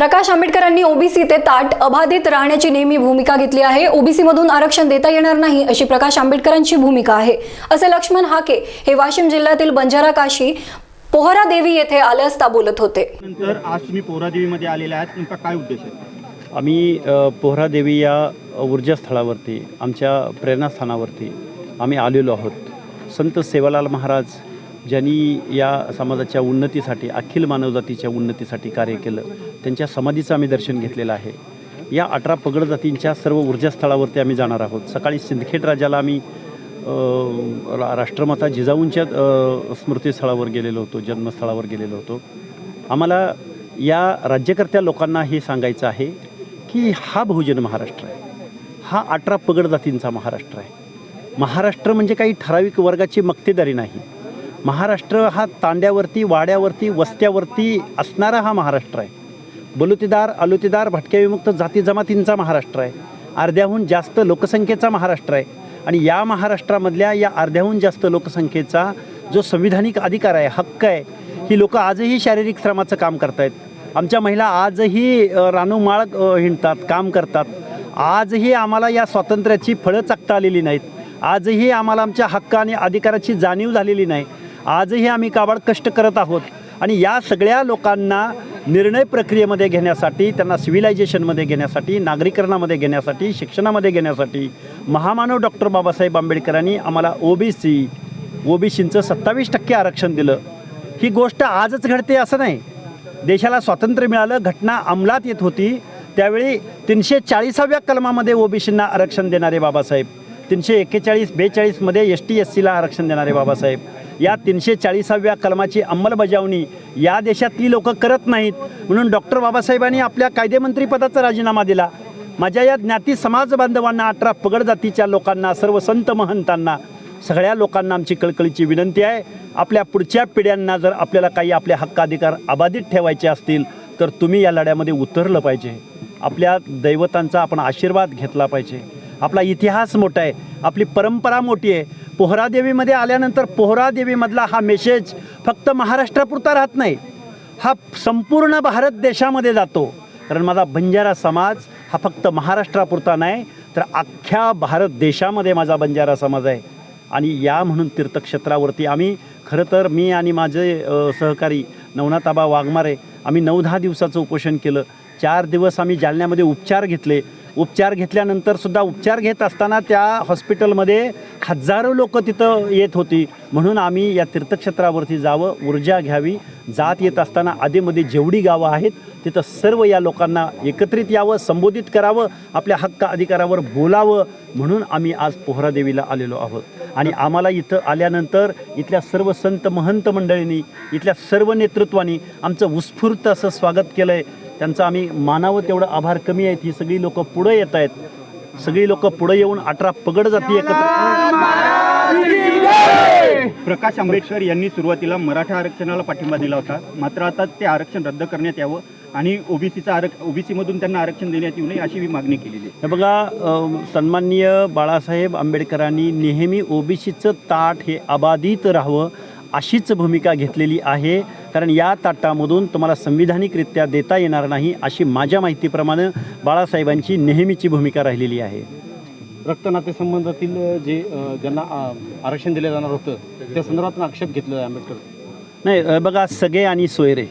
प्रकाश आंबेडकरांनी ओबीसी ते ताट अबाधित राहण्याची नेहमी भूमिका घेतली आहे. ओबीसी मधून आरक्षण देता येणार नाही अशी प्रकाश आंबेडकरांची भूमिका आहे. असे लक्ष्मण हाके हे वाशिम जिल्ह्यातील बंजारा काशी पोहरा देवी येथे आले असता बोलत होते. नंतर आज तुम्ही पोहरादेवीमध्ये आलेले आहात. तुमचा काय उद्देश आहे? आम्ही पोहरादेवी या ऊर्जास्थळावरती आमच्या प्रेरणास्थानावरती आम्ही आलेलो आहोत. संत सेवालाल महाराज ज्यांनी या समाजाच्या उन्नतीसाठी अखिल मानवजातीच्या उन्नतीसाठी कार्य केलं त्यांच्या समाधीचं आम्ही दर्शन घेतलेलं आहे. या अठरा पगड जातींच्या सर्व ऊर्जास्थळावरती आम्ही जाणार आहोत. सकाळी सिंदखेड राजाला आम्ही रा- राष्ट्रमाता जिजाऊंच्या स्मृतीस्थळावर गेलेलो होतो जन्मस्थळावर गेलेलो होतो. आम्हाला या राज्यकर्त्या लोकांना हे सांगायचं आहे की हा बहुजन महाराष्ट्र आहे. हा अठरा पगड जातींचा महाराष्ट्र आहे. महाराष्ट्र म्हणजे काही ठराविक वर्गाची मक्तेदारी नाही. महाराष्ट्र हा तांड्यावरती वाड्यावरती वस्त्यावरती असणारा हा महाराष्ट्र आहे. बलुतेदार अलुतेदार भटक्याविमुक्त जाती जमातींचा महाराष्ट्र आहे. अर्ध्याहून जास्त लोकसंख्येचा महाराष्ट्र आहे. आणि या महाराष्ट्रामधल्या या अर्ध्याहून जास्त लोकसंख्येचा जो संविधानिक अधिकार आहे हक्क आहे ही लोक आजही शारीरिक श्रमाचं काम करतायत. आमच्या महिला आजही रानू रानूमाळ हिंडतात काम करतात. आजही आम्हाला या स्वातंत्र्याची फळं चाकता आलेली नाहीत. आजही आम्हाला आमच्या हक्क आणि अधिकाराची जाणीव झालेली नाही. आजही आम्ही काबाड कष्ट करत आहोत. आणि या सगळ्या लोकांना निर्णय प्रक्रियेमध्ये घेण्यासाठी त्यांना सिव्हिलायझेशनमध्ये घेण्यासाठी नागरीकरणामध्ये घेण्यासाठी शिक्षणामध्ये घेण्यासाठी महामानव डॉक्टर बाबासाहेब आंबेडकरांनी आम्हाला ओबीसी ओबीसींचं सत्तावीस टक्के आरक्षण दिलं. ही गोष्ट आजच घडते असं नाही. देशाला स्वातंत्र्य मिळालं घटना अंमलात येत होती. त्यावेळी तीनशे चाळीसाव्या कलमामध्ये ओबीसींना आरक्षण देणारे बाबासाहेब तीनशे एक्केचाळीस बेचाळीसमध्ये एस टी एस सीला आरक्षण देणारे बाबासाहेब या तीनशे चाळीसाव्या कलमाची अंमलबजावणी या देशातली लोकं करत नाहीत. म्हणून डॉक्टर बाबासाहेबांनी आपल्या कायदेमंत्रीपदाचा राजीनामा दिला. माझ्या या ज्ञाती समाज बांधवांना अठरा पगड जातीच्या लोकांना सर्व संत महंतांना सगळ्या लोकांना आमची कळकळीची विनंती आहे. आपल्या पुढच्या पिढ्यांना जर आपल्याला काही आपले हक्काधिकार अबाधित ठेवायचे असतील तर तुम्ही या लढ्यामध्ये उतरलं पाहिजे. आपल्या दैवतांचा आपण आशीर्वाद घेतला पाहिजे. आपला इतिहास मोठा आहे आपली परंपरा मोठी आहे. पोहरादेवीमध्ये आल्यानंतर पोहरादेवीमधला हा मेसेज फक्त महाराष्ट्रापुरता राहत नाही हा संपूर्ण भारत देशामध्ये जातो. कारण माझा बंजारा समाज हा फक्त महाराष्ट्रापुरता नाही तर अख्ख्या भारत देशामध्ये माझा बंजारा समाज आहे. आणि या म्हणून तीर्थक्षेत्रावरती आम्ही खरं तर मी आणि माझे सहकारी नवनाथाबा वाघमारे आम्ही नऊ दहा दिवसाचं उपोषण केलं. चार दिवस आम्ही जालन्यामध्ये उपचार घेतले. उपचार घेतल्यानंतर सुद्धा उपचार घेत असताना त्या हॉस्पिटलमध्ये हजारो लोक तिथं येत होती. म्हणून आम्ही या तीर्थक्षेत्रावरती जावं ऊर्जा घ्यावी. जात येत असताना आधीमध्ये जेवढी गावं आहेत तिथं सर्व या लोकांना एकत्रित यावं संबोधित करावं आपल्या हक्क अधिकारावर बोलावं म्हणून आम्ही आज पोहरादेवीला आलेलो आहोत. आणि आम्हाला इथं आल्यानंतर इथल्या सर्व संत महंत मंडळींनी इथल्या सर्व नेतृत्वानी आमचं उत्स्फूर्त असं स्वागत केलं आहे त्यांचं आम्ही मानावं तेवढं आभार कमी आहेत. ही सगळी लोकं पुढं येत आहेत. सगळी लोकं पुढं येऊन अठरा पगड जाती एकत्र. प्रकाश आंबेडकर यांनी सुरुवातीला मराठा आरक्षणाला पाठिंबा दिला होता. मात्र आता ते आरक्षण रद्द करण्यात यावं आणि ओबीसीचं आरक्ष ओबीसीमधून त्यांना आरक्षण देण्यात येऊ नये अशी मी मागणी केलेली आहे. हे बघा सन्माननीय बाळासाहेब आंबेडकरांनी नेहमी ओबीसीचं ताट हे अबाधित राहावं अशीच भूमिका घेतलेली आहे. कारण या ताटामधून तुम्हाला संविधानिकरित्या देता येणार नाही अशी माझ्या माहितीप्रमाणे बाळासाहेबांची नेहमीची भूमिका राहिलेली आहे. रक्तनातेसंबंधातील जे ज्यांना आरक्षण दिलं जाणार होतं त्या संदर्भात आक्षेप घेतला आहे आंबेडकर. नाही बघा सगळे आणि सोयरे.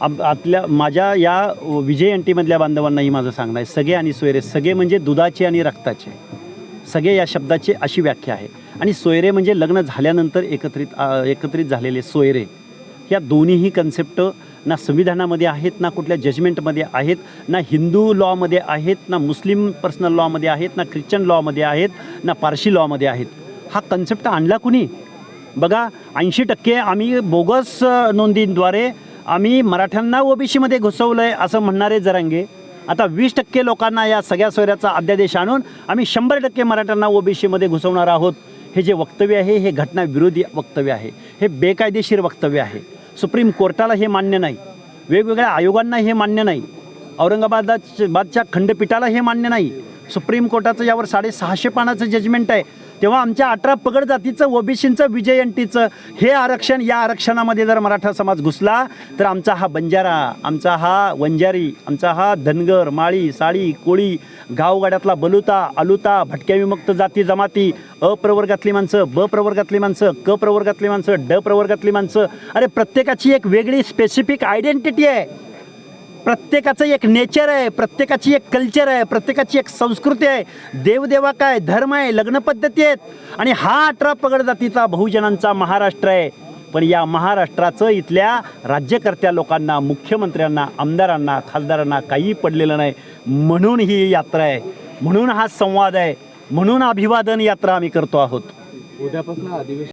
आप आतल्या माझ्या या विजय एन टीमधल्या बांधवांनाही माझं सांगणं आहे सगळे आणि सोयरे सगळे म्हणजे दुधाचे आणि रक्ताचे. सगळे या शब्दाची अशी व्याख्या आहे. आणि सोयरे म्हणजे लग्न झाल्यानंतर एकत्रित एकत्रित झालेले सोयरे. या दोन्हीही कन्सेप्ट ना संविधानामध्ये आहेत ना कुठल्या जजमेंटमध्ये आहेत ना हिंदू लॉमध्ये आहेत ना मुस्लिम पर्सनल लॉमध्ये आहेत ना ख्रिश्चन लॉमध्ये आहेत ना पारशी लॉमध्ये आहेत. हा कन्सेप्ट आणला कुणी? बघा ऐंशी टक्के आम्ही बोगस नोंदींद्वारे आम्ही मराठ्यांना ओबीसीमध्ये घुसवलं आहे असं म्हणणारे जरांगे. आता वीस टक्के लोकांना या सगळ्या सोयऱ्याचा अध्यादेश आणून आम्ही शंभर टक्के मराठ्यांना ओबीसीमध्ये घुसवणार आहोत. हे जे वक्तव्य आहे हे घटनाविरोधी वक्तव्य आहे. हे बेकायदेशीर वक्तव्य आहे. सुप्रीम कोर्टाला हे मान्य नाही. वेगवेगळ्या आयोगांना हे मान्य नाही. औरंगाबादाच्या बादच्या खंडपीठाला हे मान्य नाही. सुप्रीम कोर्टाचं यावर साडेसहाशे पानाचं जजमेंट आहे. तेव्हा आमच्या अठरा पगड जातीचं ओबीसीचं विजयंतीचं हे आरक्षण या आरक्षणामध्ये जर मराठा समाज घुसला तर आमचा हा बंजारा आमचा हा वंजारी आमचा हा धनगर माळी साळी कोळी गावगाड्यातला बलुता अलुता भटक्या विमुक्त जाती जमाती अ प्रवर्गातली माणसं ब प्रवर्गातली माणसं क प्रवर्गातली माणसं ड प्रवर्गातली माणसं अरे प्रत्येकाची एक वेगळी स्पेसिफिक आयडेंटिटी आहे. प्रत्येकाचं एक नेचर आहे प्रत्येकाची एक कल्चर आहे प्रत्येकाची एक संस्कृती आहे. देवदेवा काय धर्म आहे लग्न पद्धती आहेत. आणि हा अठरा पगड जातीचा बहुजनांचा महाराष्ट्र आहे. पण या महाराष्ट्राचं इथल्या राज्यकर्त्या लोकांना मुख्यमंत्र्यांना आमदारांना खासदारांना काही पडलेलं नाही. म्हणून ही यात्रा आहे. म्हणून हा संवाद आहे. म्हणून अभिवादन यात्रा आम्ही करतो आहोत. उद्यापासून अधिवेशन